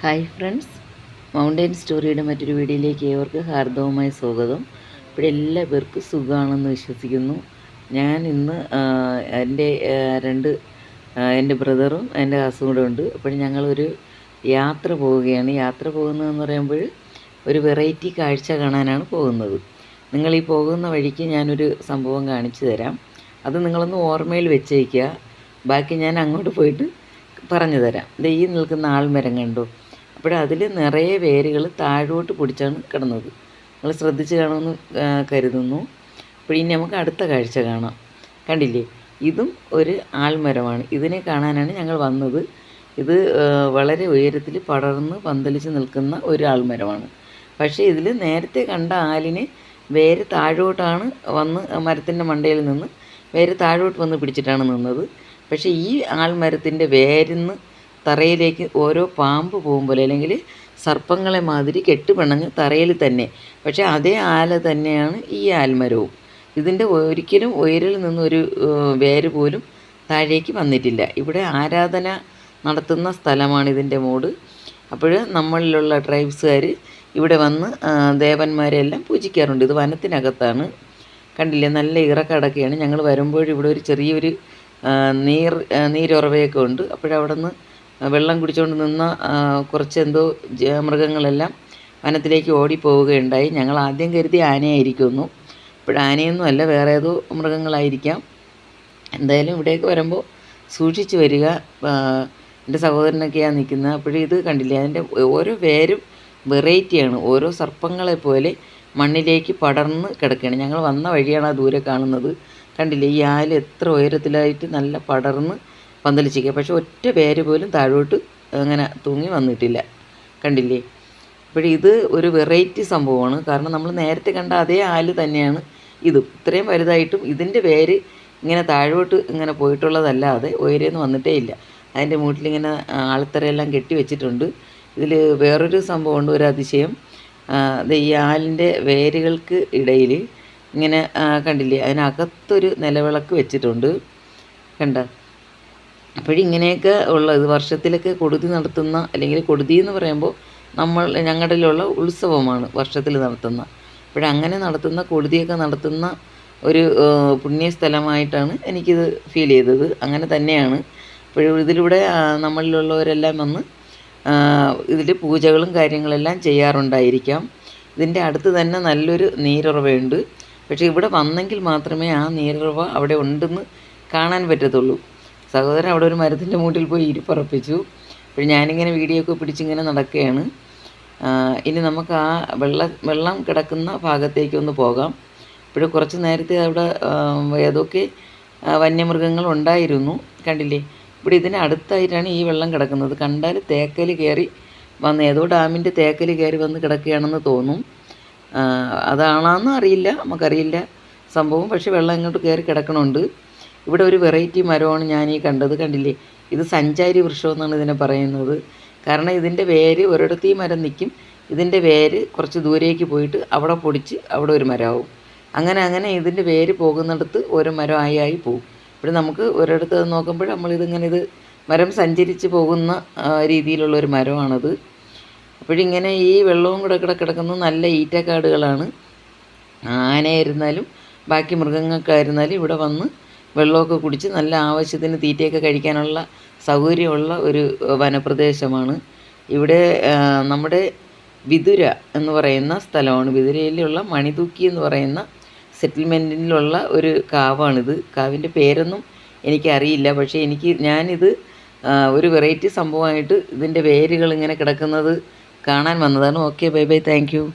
Hi friends. Mountain സ്റ്റോറിയുടെ മറ്റൊരു വീഡിയോയിലേക്ക് ഏവർക്ക് ഹാർദവമായ സ്വാഗതം. ഇവിടെ എല്ലാ പേർക്കും സുഖമാണെന്ന് വിശ്വസിക്കുന്നു. ഞാൻ ഇന്ന് എന്റെ രണ്ട് എന്റെ ബ്രദറും എന്റെ ഹസും കൂടെ ഉണ്ട്. അപ്പോൾ ഞങ്ങളൊരു യാത്ര പോവുകയാണ്. യാത്ര പോകുന്നതെന്ന് പറയുമ്പോൾ ഒരു വെറൈറ്റി കാഴ്ച കാണാനാണ് പോകുന്നത്. നിങ്ങൾ ഈ പോകുന്ന വഴിക്ക് ഞാനൊരു സംഭവം കാണിച്ചു തരാം. അത് നിങ്ങളൊന്ന് ഓർമ്മയിൽ വെച്ചേക്കുക. ബാക്കി ഞാൻ അങ്ങോട്ട് പോയിട്ട് പറഞ്ഞു തരാം. ഈ നിൽക്കുന്ന ആൾമരം കണ്ടോ? അപ്പോൾ അതിൽ നിറയെ വേരുകൾ താഴോട്ട് പിടിച്ചാണ് കിടന്നത്. നിങ്ങൾ ശ്രദ്ധിച്ച് കാണുമെന്ന് കരുതുന്നു. അപ്പോൾ ഇനി നമുക്ക് അടുത്ത കാഴ്ച കാണാം. കണ്ടില്ലേ? ഇതും ഒരു ആൽമരമാണ് ഇതിനെ കാണാനാണ് ഞങ്ങൾ വന്നത്. ഇത് വളരെ ഉയരത്തിൽ പടർന്ന് പന്തലിച്ച് നിൽക്കുന്ന ഒരു ആൽമരമാണ് പക്ഷേ ഇതിൽ നേരത്തെ കണ്ട ആലിനെ വേര് താഴോട്ടാണ് വന്ന് മരത്തിന്റെ മണ്ടയിൽ നിന്ന് വേര് താഴോട്ട് വന്ന് പിടിച്ചിട്ടാണ് നിന്നത്. പക്ഷേ ഈ ആൽമരത്തിന്റെ വേരിന്ന് തറയിലേക്ക് ഓരോ പാമ്പ് പോകുമ്പോൾ അല്ലെങ്കിൽ സർപ്പങ്ങളെ മാതിരി കെട്ടുപിണഞ്ഞ് തറയിൽ തന്നെ. പക്ഷേ അതേ ആല തന്നെയാണ് ഈ ആൽമരവും. ഇതിന്റെ ഒരിക്കലും ഉയരിൽ നിന്നൊരു വേര് പോലും താഴേക്ക് വന്നിട്ടില്ല. ഇവിടെ ആരാധന നടത്തുന്ന സ്ഥലമാണ് ഇതിന്റെ മോഡ് അപ്പോൾ നമ്മളിലുള്ള ട്രൈബ്സുകാർ ഇവിടെ വന്ന് ദേവന്മാരെല്ലാം പൂജിക്കാറുണ്ട്. ഇത് വനത്തിനകത്താണ്. കണ്ടില്ലേ? നല്ല ഇറക്കടക്കെയാണ്. ഞങ്ങൾ വരുമ്പോൾ ഇവിടെ ഒരു ചെറിയൊരു നീർ നീരുറവയൊക്കെ ഉണ്ട്. അപ്പോഴവിടെ നിന്ന് വെള്ളം കുടിച്ചുകൊണ്ട് നിന്ന കുറച്ച് എന്തോ മൃഗങ്ങളെല്ലാം വനത്തിലേക്ക് ഓടിപ്പോവുകയുണ്ടായി. ഞങ്ങൾ ആദ്യം കരുതി ആനയായിരിക്കുമെന്നു ഇപ്പോൾ ആനയൊന്നും അല്ല വേറെ ഏതോ മൃഗങ്ങളായിരിക്കാം. എന്തായാലും ഇവിടേക്ക് വരുമ്പോൾ സൂക്ഷിച്ച് വരിക. എന്റെ സഹോദരനൊക്കെയാണ് നിൽക്കുന്നത് അപ്പോഴും ഇത് കണ്ടില്ലേ? അതിന്റെ ഓരോ വേരും വെറൈറ്റിയാണ്. ഓരോ സർപ്പങ്ങളെ പോലെ മണ്ണിലേക്ക് പടർന്ന് കിടക്കുകയാണ്. ഞങ്ങൾ വന്ന വഴിയാണ് ആ ദൂരെ കാണുന്നത്. കണ്ടില്ലേ? ഈ ആൽ എത്ര ഉയരത്തിലായിട്ട് നല്ല പടർന്ന് പന്തലിച്ചിരിക്കുക. പക്ഷെ ഒറ്റ പേര് പോലും താഴോട്ട് അങ്ങനെ തൂങ്ങി വന്നിട്ടില്ല. കണ്ടില്ലേ? അപ്പോഴും ഇത് ഒരു വെറൈറ്റി സംഭവമാണ്. കാരണം നമ്മൾ നേരത്തെ കണ്ട അതേ ആൽ തന്നെയാണ് ഇത്. ഇത്രയും വലുതായിട്ടും ഇതിന്റെ പേര് ഇങ്ങനെ താഴോട്ട് ഇങ്ങനെ പോയിട്ടുള്ളതല്ലാതെ ഉയരെന്ന് വന്നിട്ടേ ഇല്ല. അതിന്റെ മൂട്ടിലിങ്ങനെ ആൾത്തറയെല്ലാം കെട്ടി വെച്ചിട്ടുണ്ട്. ഇതിൽ വേറൊരു സംഭവമുണ്ട് ഒരു അതിശയം. ഈ ആലിന്റെ വേരുകൾക്ക് ഇടയിൽ ഇങ്ങനെ കണ്ടില്ലേ? അതിനകത്തൊരു നിലവിളക്ക് വെച്ചിട്ടുണ്ട്. കണ്ട? അപ്പോഴിങ്ങനെയൊക്കെ ഉള്ള ഇത് വർഷത്തിലൊക്കെ കൊടുതി നടത്തുന്ന അല്ലെങ്കിൽ കൊടുതി എന്ന് പറയുമ്പോൾ നമ്മൾ ഞങ്ങളുടെയിലുള്ള ഉത്സവമാണ് വർഷത്തിൽ നടത്തുന്ന. അപ്പോഴങ്ങനെ നടത്തുന്ന കൊടുതിയൊക്കെ നടത്തുന്ന ഒരു പുണ്യസ്ഥലമായിട്ടാണ് എനിക്കിത് ഫീൽ ചെയ്തത്. അങ്ങനെ തന്നെയാണ്. അപ്പോഴും ഇതിലൂടെ നമ്മളിലുള്ളവരെല്ലാം വന്ന് ഇതിൽ പൂജകളും കാര്യങ്ങളെല്ലാം ചെയ്യാറുണ്ടായിരിക്കാം. ഇതിന്റെ അടുത്ത് തന്നെ നല്ലൊരു നീരുറവയുണ്ട്. പക്ഷേ ഇവിടെ വന്നെങ്കിൽ മാത്രമേ ആ നീരുറവ അവിടെ ഉണ്ടെന്ന് കാണാൻ പറ്റത്തുള്ളൂ. സഹോദരൻ അവിടെ ഒരു മരത്തിന്റെ മൂട്ടിൽ പോയി ഇരിപ്പുറപ്പിച്ചു. അപ്പോൾ ഞാനിങ്ങനെ വീഡിയോ ഒക്കെ പിടിച്ചിങ്ങനെ നടക്കുകയാണ്. ഇനി നമുക്ക് ആ വെള്ള വെള്ളം കിടക്കുന്ന ഭാഗത്തേക്ക് ഒന്ന് പോകാം. ഇപ്പോഴും കുറച്ച് നേരത്തെ അവിടെ ഏതൊക്കെ വന്യമൃഗങ്ങൾ ഉണ്ടായിരുന്നു കണ്ടില്ലേ? ഇവിടെ ഇതിന് അടുത്തായിട്ടാണ് ഈ വെള്ളം കിടക്കുന്നത്. കണ്ടാൽ തേക്കൽ കയറി വന്ന് ഏതോ ഡാമിന്റെ തേക്കൽ കയറി വന്ന് കിടക്കുകയാണെന്ന് തോന്നും. അതാണോ അതാണോന്ന് അറിയില്ല നമുക്കറിയില്ല സംഭവം. പക്ഷേ വെള്ളം ഇങ്ങോട്ട് കയറി കിടക്കണുണ്ട്. ഇവിടെ ഒരു വെറൈറ്റി മരമാണ് ഞാൻ ഈ കണ്ടത് കണ്ടില്ലേ? ഇത് സഞ്ചാരി വൃക്ഷം എന്നാണ് ഇതിനെ പറയുന്നത്. കാരണം ഇതിന്റെ വേര് ഒരിടത്ത് ഈ മരം നിൽക്കും. ഇതിന്റെ വേര് കുറച്ച് ദൂരേക്ക് പോയിട്ട് അവിടെ പൊടിച്ച് അവിടെ ഒരു മരമാവും. അങ്ങനെ അങ്ങനെ ഇതിന്റെ വേര് പോകുന്നിടത്ത് ഓരോ മരം ആയി ആയി പോകും ഇവിടെ നമുക്ക് ഒരിടത്ത് നോക്കുമ്പോൾ നമ്മളിതിങ്ങനെ ഇത് മരം സഞ്ചരിച്ച് പോകുന്ന രീതിയിലുള്ള ഒരു മരമാണത്. അപ്പോഴിങ്ങനെ ഈ വെള്ളവും കൂടെ കൂടെ കിടക്കുന്ന നല്ല ഈറ്റക്കാടുകളാണ്. ആനയായിരുന്നാലും ബാക്കി മൃഗങ്ങൾക്കായിരുന്നാലും ഇവിടെ വന്ന് വെള്ളമൊക്കെ കുടിച്ച് നല്ല ആവശ്യത്തിന് തീറ്റയൊക്കെ കഴിക്കാനുള്ള സൗകര്യമുള്ള ഒരു വനപ്രദേശമാണ്. ഇവിടെ നമ്മുടെ വിതുര എന്ന് പറയുന്ന സ്ഥലമാണ്. വിതുരയിലുള്ള മണിതൂക്കി എന്ന് പറയുന്ന സെറ്റിൽമെന്റിലുള്ള ഒരു കാവാണിത്. കാവിന്റെ പേരൊന്നും എനിക്കറിയില്ല. പക്ഷേ എനിക്ക് ഞാനിത് ഒരു വെറൈറ്റി സംഭവമായിട്ട് ഇതിന്റെ വേരുകൾ ഇങ്ങനെ കിടക്കുന്നത് കാണാൻ വന്നതാണ്. Okay bye bye thank